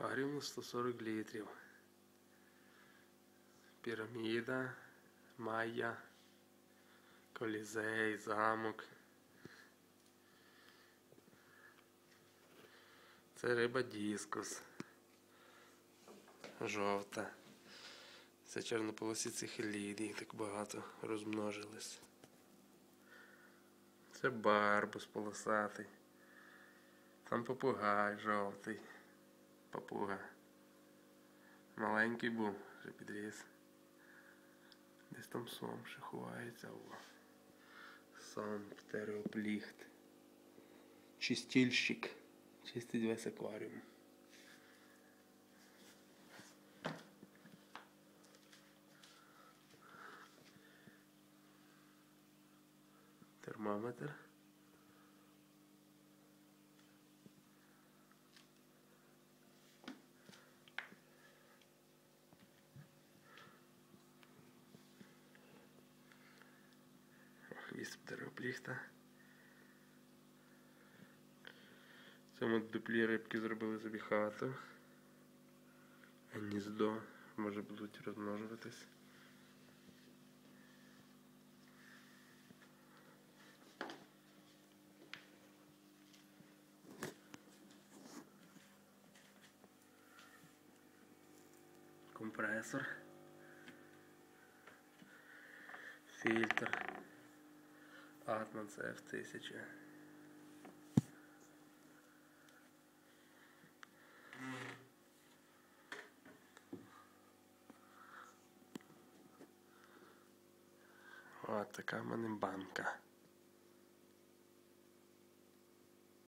на 140 літрів. Піраміда, майя, колізей, замок. Це риба дискус. Жовта. Це чорнополосі цихеліди, їх так багато розмножились. Це барбус полосатий. Там попугай жовтий. Папуга. Маленький був, вже підріс. Десь там сом ще ховається. О. Сом птеропліхт. Чистільщик. Чистить весь акваріум. Термометр. Хвіст птеропліхта. В цьому дуплі рибки зробили собі хату. Гніздо. Може будуть розмножуватись. Компресор. Фільтр. Атман F1000. От така в банка.